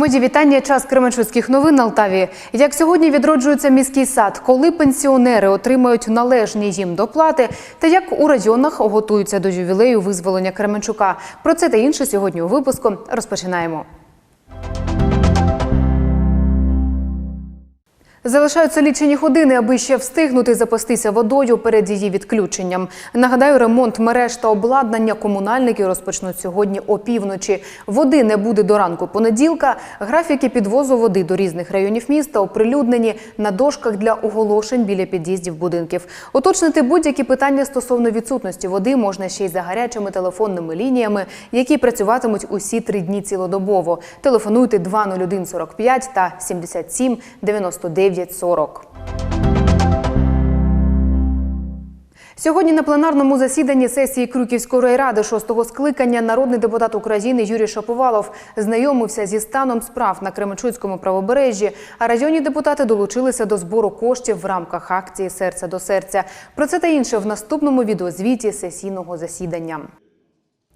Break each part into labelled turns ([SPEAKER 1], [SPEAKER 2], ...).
[SPEAKER 1] Мої вітання. Час Кременчуцьких новин на Алтаві. Як сьогодні відроджується міський сад, коли пенсіонери отримають належні їм доплати, та як у районах готуються до ювілею визволення Кременчука. Про це та інше сьогодні у випуску розпочинаємо. Залишаються лічені години, аби ще встигнути запастися водою перед її відключенням. Нагадаю, ремонт мереж та обладнання комунальники розпочнуть сьогодні опівночі. Води не буде до ранку понеділка. Графіки підвозу води до різних районів міста оприлюднені на дошках для оголошень біля під'їздів будинків. Уточнити будь-які питання стосовно відсутності води можна ще й за гарячими телефонними лініями, які працюватимуть усі три дні цілодобово. Телефонуйте 201 45 та 77 99 40. Сьогодні на пленарному засіданні сесії Крюківської райради шостого скликання народний депутат України Юрій Шаповалов знайомився зі станом справ на Кременчуцькому правобережжі, а районні депутати долучилися до збору коштів в рамках акції Серце до серця. Про це та інше в наступному відеозвіті сесійного засідання.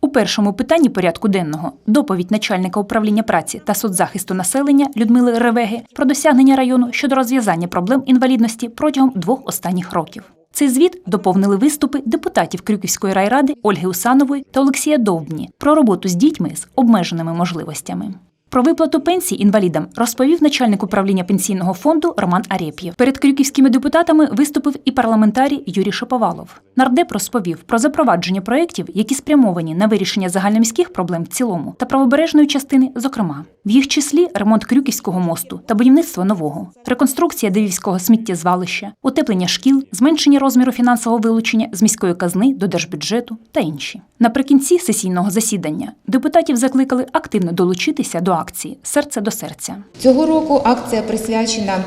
[SPEAKER 2] У першому питанні порядку денного доповідь начальника управління праці та соцзахисту населення Людмили Ревеги про досягнення району щодо розв'язання проблем інвалідності протягом двох останніх років. Цей звіт доповнили виступи депутатів Крюківської райради Ольги Усанової та Олексія Довбні про роботу з дітьми з обмеженими можливостями. Про виплату пенсій інвалідам розповів начальник управління пенсійного фонду Роман Арєп'єв. Перед крюківськими депутатами виступив і парламентарій Юрій Шаповалов. Нардеп розповів про запровадження проєктів, які спрямовані на вирішення загальноміських проблем в цілому та правобережної частини, зокрема, в їх числі ремонт Крюківського мосту та будівництво нового, реконструкція Девівського сміттєзвалища, утеплення шкіл, зменшення розміру фінансового вилучення з міської казни до держбюджету та інші. Наприкінці сесійного засідання депутатів закликали активно долучитися до акції Серце до серця.
[SPEAKER 3] Цього року акція присвячена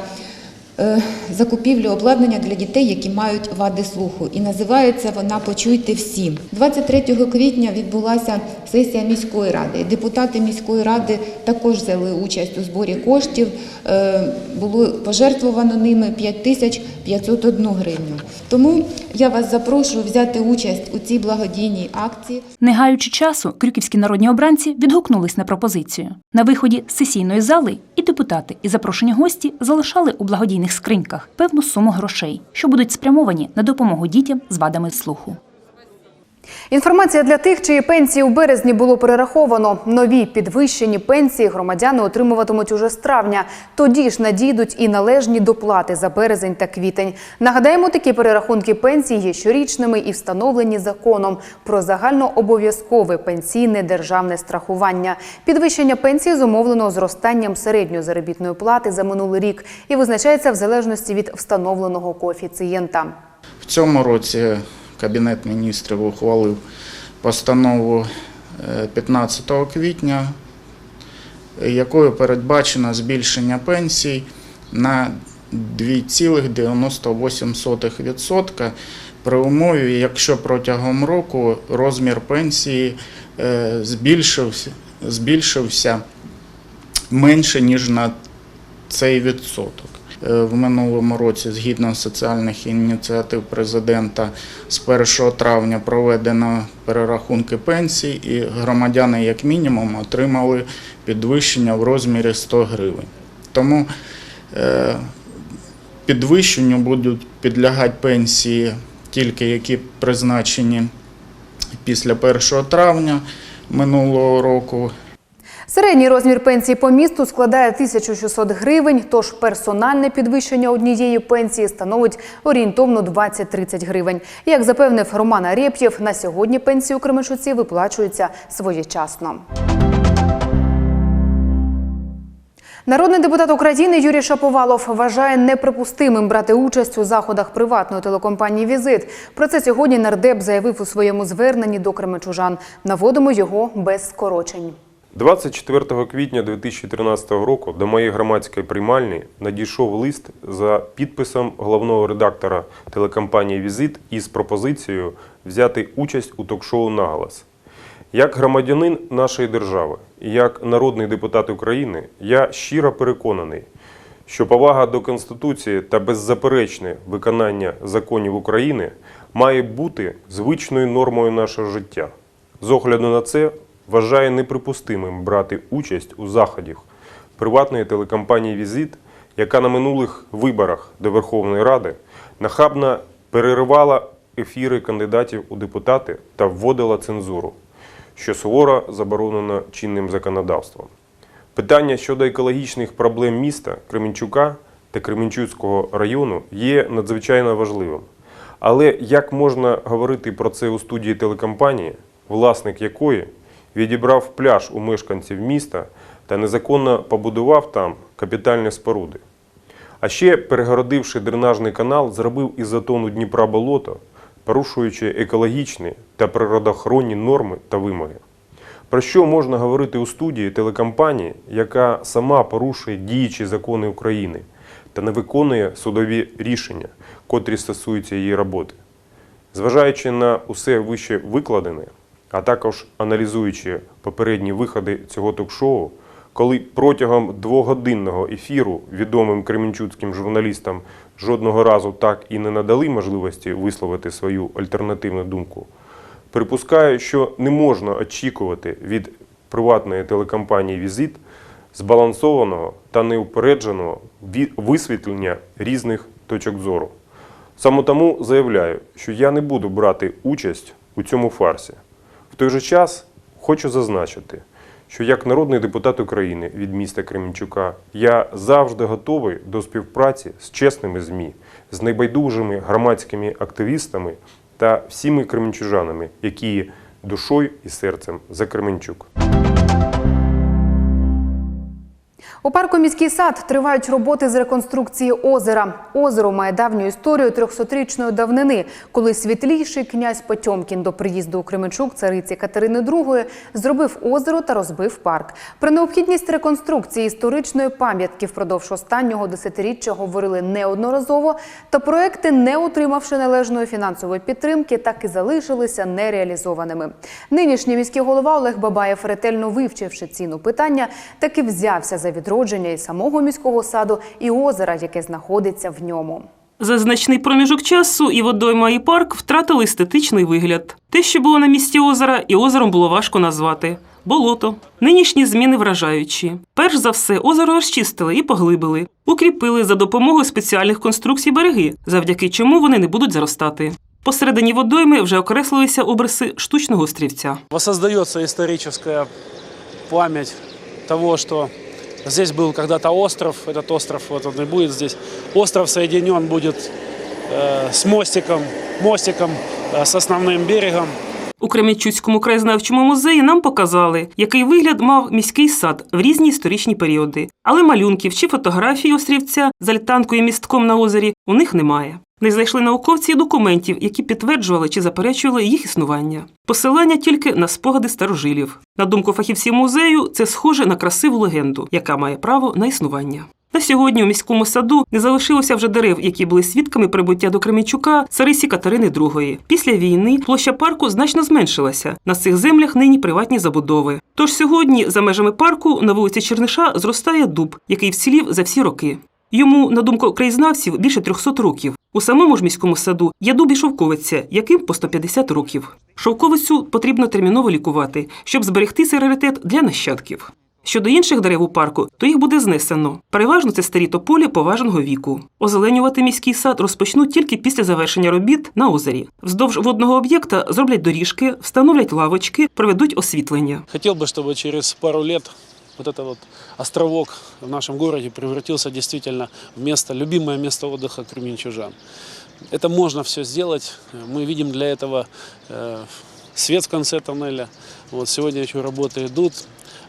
[SPEAKER 3] е, закупівлі обладнання для дітей, які мають вади слуху. І називається вона Почуйте всі. 23 квітня відбулася сесія міської ради. Депутати міської ради також взяли участь у зборі коштів. Е, Було пожертвовано ними 5 тисяч 501 гривню. Тому я вас запрошую взяти участь у цій благодійній акції.
[SPEAKER 2] Не гаючи часу, крюківські народні обранці відгукнулись на пропозицію. На виході з сесійної зали депутати, і запрошені гості залишали у благодійних скриньках певну суму грошей, що будуть спрямовані на допомогу дітям з вадами слуху.
[SPEAKER 1] Інформація для тих, чиї пенсії у березні було перераховано. Нові підвищені пенсії громадяни отримуватимуть уже з травня. Тоді ж надійдуть і належні доплати за березень та квітень. Нагадаємо, такі перерахунки пенсій є щорічними і встановлені законом про загальнообов'язкове пенсійне державне страхування. Підвищення пенсії зумовлено зростанням середньої заробітної плати за минулий рік і визначається в залежності від встановленого коефіцієнта.
[SPEAKER 4] В цьому році Кабінет міністрів ухвалив постанову е, 15 квітня, якою передбачено збільшення пенсій на 2,98% при умові, якщо протягом року розмір пенсії е, збільшився, збільшився менше, ніж на цей відсоток. Е, В минулому році, згідно соціальних ініціатив президента, з 1 травня проведено перерахунки пенсій, і громадяни, як мінімум, отримали підвищення в розмірі 100 гривень. Тому е, підвищенню будуть підлягати пенсії тільки які призначені після 1 травня минулого року.
[SPEAKER 1] Середній розмір пенсії по місту складає 1600 гривень, тож персональне підвищення однієї пенсії становить орієнтовно 20-30 гривень. Як запевнив Роман Арєп'єв, на сьогодні пенсії у Кременчуці виплачуються своєчасно. Народний депутат України Юрій Шаповалов вважає неприпустимим брати участь у заходах приватної телекомпанії Візит. Про це сьогодні нардеп заявив у своєму зверненні до кременчужан. Наводимо його без скорочень.
[SPEAKER 5] 24 квітня 2013 року до моєї громадської приймальні надійшов лист за підписом головного редактора телекомпанії Візит із пропозицією взяти участь у ток-шоу Наголос. Як громадянин нашої держави як народний депутат України, я щиро переконаний, що повага до Конституції та беззаперечне виконання законів України має бути звичною нормою нашого життя. З огляду на це вважаю неприпустимим брати участь у заходах приватної телекомпанії Візит, яка на минулих виборах до Верховної Ради нахабно переривала ефіри кандидатів у депутати та вводила цензуру, що суворо заборонено чинним законодавством. Питання щодо екологічних проблем міста Кременчука та Кременчуцького району є надзвичайно важливим. Але як можна говорити про це у студії телекомпанії, власник якої відібрав пляж у мешканців міста та незаконно побудував там капітальні споруди? А ще, перегородивши дренажний канал, зробив із затону Дніпра болото, порушуючи екологічні та природоохоронні норми та вимоги. Про що можна говорити у студії телекомпанії, яка сама порушує діючі закони України та не виконує судові рішення, котрі стосуються її роботи? Зважаючи на усе вище викладене, а також аналізуючи попередні виходи цього ток-шоу, коли протягом двогодинного ефіру відомим кременчуцьким журналістам жодного разу так і не надали можливості висловити свою альтернативну думку, припускаю, що не можна очікувати від приватної телекомпанії Візит збалансованого та неупередженого висвітлення різних точок зору. Саме тому заявляю, що я не буду брати участь у цьому фарсі. Той же час хочу зазначити, що як народний депутат України від міста Кременчука я завжди готовий до співпраці з чесними ЗМІ, з найбайдужими громадськими активістами та всіми кременчужанами, які душою і серцем за Кременчук.
[SPEAKER 1] У парку міський сад тривають роботи з реконструкції озера. Озеро має давню історію 300-річної давнини, коли світліший князь Потьомкін до приїзду у Кременчук цариці Катерини II зробив озеро та розбив парк. Про необхідність реконструкції історичної пам'ятки впродовж останнього десятиріччя говорили неодноразово. Та проекти, не отримавши належної фінансової підтримки, так і залишилися нереалізованими. Нинішній міський голова Олег Бабаєв, ретельно вивчивши ціну питання, таки взявся за відродження і самого міського саду, і озера, яке знаходиться в ньому.
[SPEAKER 6] За значний проміжок часу і водойма, і парк втратили естетичний вигляд. Те, що було на місці озера, і озером було важко назвати. Болото. Нинішні зміни вражаючі. Перш за все, озеро розчистили і поглибили, укріпили за допомогою спеціальних конструкцій береги, завдяки чому вони не будуть заростати. Посередині водойми вже окреслилися обриси штучного острівця.
[SPEAKER 7] воссоздается историческая память того, что здесь был когда-то остров, этот остров вот он и будет здесь. Остров соединен будет э, с мостиком, мостиком э, с основным берегом.
[SPEAKER 6] У Кременчуцькому краєзнавчому музеї нам показали, який вигляд мав міський сад в різні історичні періоди. Але малюнків чи фотографій острівця з альтанкою і містком на озері у них немає. Не знайшли науковці і документів, які підтверджували чи заперечували їх існування. Посилання тільки на спогади старожилів. На думку фахівців музею, це схоже на красиву легенду, яка має право на існування. На сьогодні у міському саду не залишилося вже дерев, які були свідками прибуття до Кременчука царисі Катерини II. Після війни площа парку значно зменшилася. На цих землях нині приватні забудови. Тож сьогодні за межами парку на вулиці Черниша зростає дуб, який вцілів за всі роки. Йому, на думку краєзнавців, більше 300 років. У самому ж міському саду є дуб і шовковиця, яким по 150 років. Шовковицю потрібно терміново лікувати, щоб зберегти цей раритет для нащадків. Щодо інших дерев у парку, то їх буде знесено. Переважно це старі тополі поважного віку. Озеленювати міський сад розпочнуть тільки після завершення робіт на озері. Вздовж водного об'єкта зроблять доріжки, встановлять лавочки, проведуть освітлення.
[SPEAKER 7] Хотел бы, чтобы через пару лет вот этот вот островок в нашем городе превратился действительно в место, любимое место отдыха кременчужан. Это можно все сделать. Мы видим для этого э, свет в конце тоннеля. Вот сегодня еще работы идут.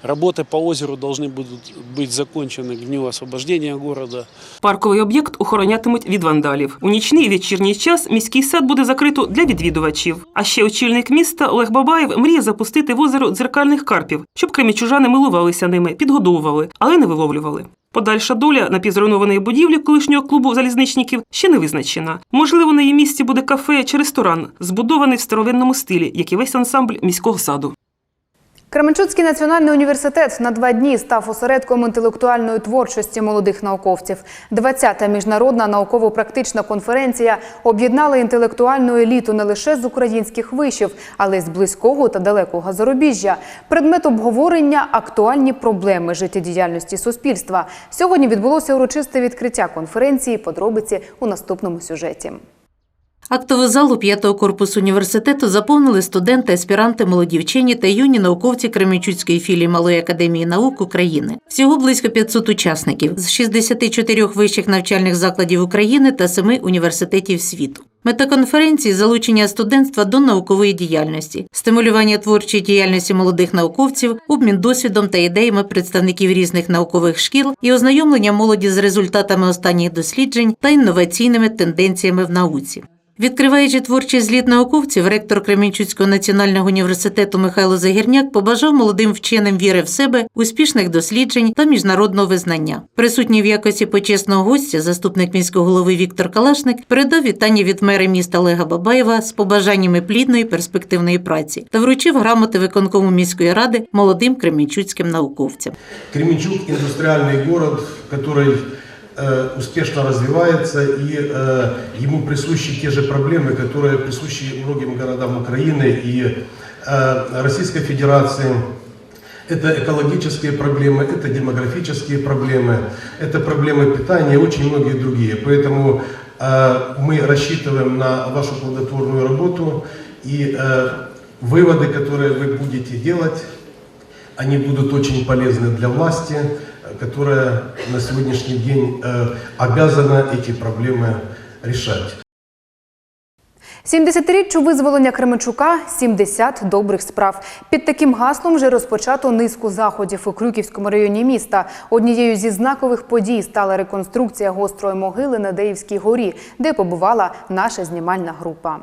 [SPEAKER 7] Работы по озеру должны будут быть закончены к дню освобождения города.
[SPEAKER 6] Парковий об'єкт охоронятимуть від вандалів. У нічний і вечірній час міський сад буде закрито для відвідувачів. А ще очільник міста Олег Бабаєв мріє запустити в озеро дзеркальних карпів, щоб кремічужани милувалися ними, підгодовували, але не виловлювали. Подальша доля напівзруйнованої будівлі колишнього клубу залізничників ще не визначена. Можливо, на її місці буде кафе чи ресторан, збудований в старовинному стилі, як і весь ансамбль міського саду.
[SPEAKER 1] Кременчуцький національний університет на два дні став осередком інтелектуальної творчості молодих науковців. 20-та міжнародна науково-практична конференція об'єднала інтелектуальну еліту не лише з українських вишів, але й з близького та далекого зарубіжжя. Предмет обговорення актуальні проблеми життєдіяльності суспільства. Сьогодні відбулося урочисте відкриття конференції. Подробиці у наступному сюжеті.
[SPEAKER 8] Актову залу п'ятого корпусу університету заповнили студенти, аспіранти, молоді вчені та юні науковці Кременчуцької філії Малої академії наук України. Всього близько 500 учасників з 64 вищих навчальних закладів України та 7 університетів світу. Мета конференції залучення студентства до наукової діяльності, стимулювання творчої діяльності молодих науковців, обмін досвідом та ідеями представників різних наукових шкіл і ознайомлення молоді з результатами останніх досліджень та інноваційними тенденціями в науці. Відкриваючи творчий зліт науковців, ректор Кремінчуцького національного університету Михайло Загірняк побажав молодим вченим віри в себе, успішних досліджень та міжнародного визнання. Присутній в якості почесного гостя, заступник міського голови Віктор Калашник передав вітання від мера міста Олега Бабаєва з побажаннями плідної перспективної праці та вручив грамоти виконкому міської ради молодим кремінчуцьким науковцям.
[SPEAKER 9] Кременчук – индустриальный город, который э, успешно развивается, и э, ему присущи те же проблемы, которые присущи многим городам Украины и э, Российской Федерации. Это экологические проблемы, это демографические проблемы, это проблемы питания и очень многие другие. Поэтому э, мы рассчитываем на вашу плодотворную работу и э, выводы, которые вы будете делать, они будут очень полезны для власти, которая на сегодняшний день э, обязана эти проблемы решать.
[SPEAKER 1] 70-річчю визволення Кременчука – 70 добрих справ. Під таким гаслом вже розпочато низку заходів у Крюківському районі міста. Однією зі знакових подій стала реконструкція гострої могили на Деївській горі, де побувала наша знімальна група.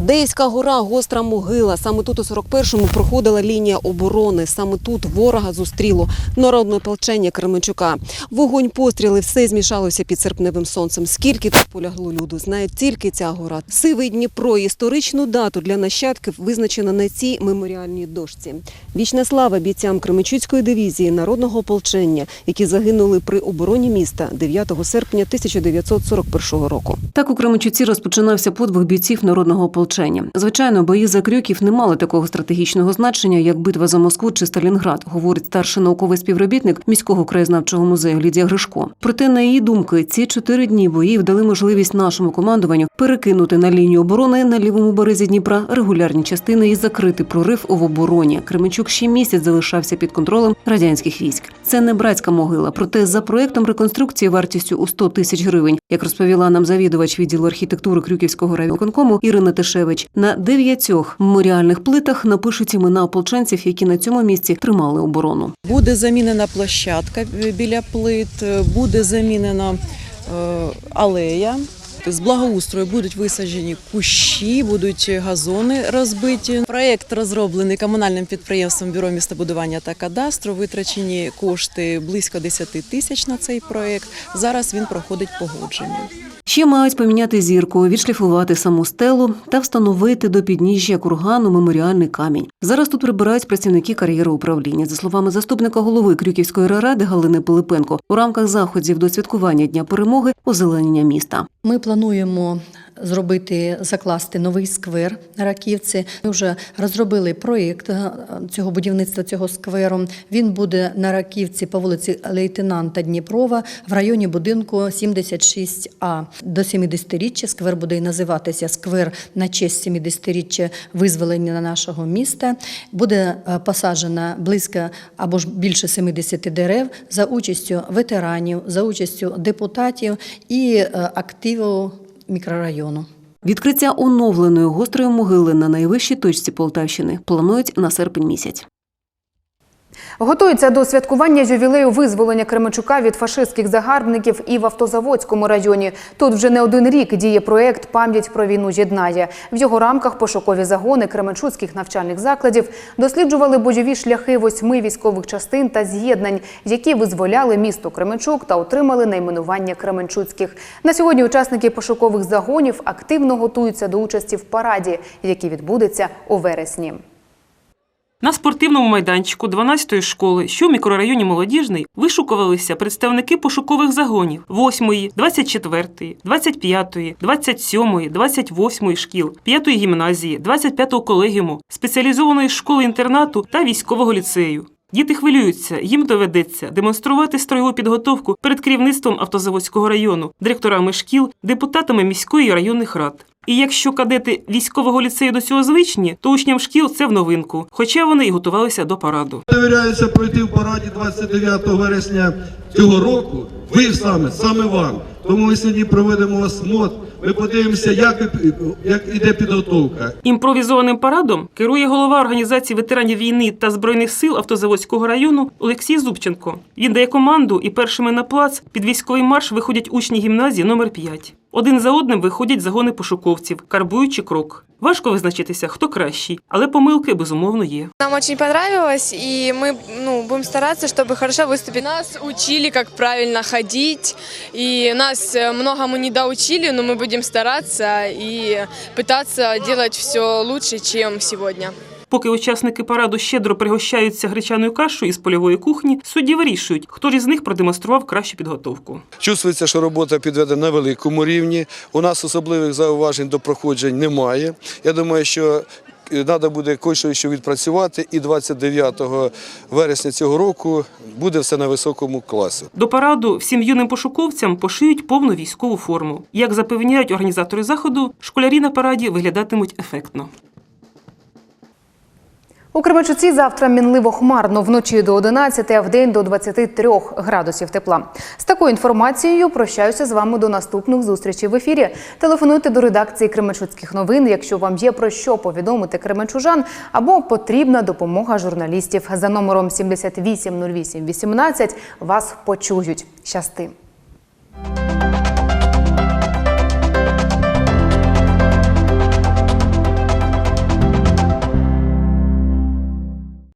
[SPEAKER 10] Деївська гора, гостра могила. Саме тут у 41-му проходила лінія оборони. Саме тут ворога зустріло народне ополчення Кременчука. Вогонь, постріли, все змішалося під серпневим сонцем. Скільки тут полягло люду, знає тільки ця гора. Сивий Дніпро, історичну дату для нащадків визначено на цій меморіальній дошці. Вічна слава бійцям Кременчуцької дивізії народного ополчення, які загинули при обороні міста 9 серпня 1941 року.
[SPEAKER 11] Так у Кременчуці розпочинався подвиг бійців народного ополчення. Звичайно, бої за крюків не мали такого стратегічного значення, як битва за Москву чи Сталінград, говорить старший науковий співробітник міського краєзнавчого музею Лідія Гришко. Проте, на її думки, ці чотири дні боїв дали можливість нашому командуванню перекинути на лінію оборони на лівому березі Дніпра регулярні частини і закрити прорив в обороні. Кременчук ще місяць залишався під контролем радянських військ. Це не братська могила, проте за проектом реконструкції вартістю у 100 тисяч гривень, як розповіла нам завідувач відділу архітектури Крюківського райвиконкому Ірина Тишевич, на дев'ятьох меморіальних плитах напишуть імена ополченців, які на цьому місці тримали оборону.
[SPEAKER 12] Буде замінена площадка біля плит, буде замінена е, алея. З благоустрою будуть висаджені кущі, будуть газони розбиті. Проєкт розроблений комунальним підприємством Бюро містобудування та кадастру. Витрачені кошти близько 10 тисяч на цей проєкт. Зараз він проходить погодження.
[SPEAKER 11] Ще мають поміняти зірку, відшліфувати саму стелу та встановити до підніжжя кургану меморіальний камінь. Зараз тут прибирають працівники кар'єру управління. За словами заступника голови Крюківської ради Галини Пилипенко, у рамках заходів до святкування дня перемоги озеленення міста.
[SPEAKER 13] Ми плануємо зробити закласти новий сквер на Раківці. Ми вже розробили проєкт е, цього будівництва цього скверу. Він буде на Раківці по вулиці Лейтенанта Дніпрова в районі будинку 76А. До 70-річчя сквер буде називатися сквер на честь 70-річчя визволення нашого міста. Буде е, посаджено близько або ж більше 70 дерев за участю ветеранів, за участю депутатів і е, активів мікрорайону.
[SPEAKER 11] Відкриття оновленої гострої могили на найвищій точці Полтавщини планують на серпень місяць.
[SPEAKER 1] Готуються до святкування ювілею визволення Кременчука від фашистських загарбників і в Автозаводському районі. Тут вже не один рік діє проєкт Пам'ять про війну єднає. В його рамках пошукові загони кременчуцьких навчальних закладів досліджували бойові шляхи восьми військових частин та з'єднань, які визволяли місто Кременчук та отримали найменування Кременчуцьких. На сьогодні учасники пошукових загонів активно готуються до участі в параді, який відбудеться у вересні.
[SPEAKER 6] На спортивному майданчику 12-ї школи, що в мікрорайоні Молодіжний, вишукувалися представники пошукових загонів 8-ї, 24-ї, 25-ї, 27-ї, 28-ї шкіл, 5-ї гімназії, 25-го колегіуму, спеціалізованої школи-інтернату та військового ліцею. Діти хвилюються, їм доведеться демонструвати строєву підготовку перед керівництвом Автозаводського району, директорами шкіл, депутатами міської і районних рад. І якщо кадети військового ліцею до цього звичні, то учням шкіл це в новинку, хоча вони і готувалися до параду.
[SPEAKER 14] Довіряюся пройти в параді 29 вересня цього року. Ви саме, саме вам. Тому ми сьогодні проведемо осмот. Ми подивимося, як, як іде підготовка.
[SPEAKER 6] Імпровізованим парадом керує голова організації ветеранів війни та збройних сил Автозаводського району Олексій Зубченко. Він дає команду, і першими на плац під військовий марш виходять учні гімназії номер 5 Один за одним виходять загони пошуковців, карбуючи крок. Важко визначитися, хто кращий, але помилки безумовно є.
[SPEAKER 15] Нам очень понравилось, и мы ну, будем стараться, чтобы хорошо выступить. Нас учили, как правильно ходить, и нас э, многому не доучили, но мы будем стараться и пытаться делать все лучше, чем сегодня.
[SPEAKER 6] Поки учасники параду щедро пригощаються гречаною кашею із польової кухні, судді вирішують, хто ж із них продемонстрував кращу підготовку.
[SPEAKER 14] Чувствується, що робота підведена на великому рівні. У нас особливих зауважень до проходжень немає. Я думаю, що треба буде кое-що відпрацювати, і 29 вересня цього року буде все на високому класі.
[SPEAKER 6] До параду всім юним пошуковцям пошиють повну військову форму. Як запевняють організатори заходу, школярі на параді виглядатимуть ефектно.
[SPEAKER 1] У Кременчуці завтра мінливо хмарно вночі до 11, а вдень до 23 градусів тепла. З такою інформацією прощаюся з вами до наступних зустрічей в ефірі. Телефонуйте до редакції Кременчуцьких новин, якщо вам є про що повідомити кременчужан або потрібна допомога журналістів. За номером 780818 вас почують. Щасти!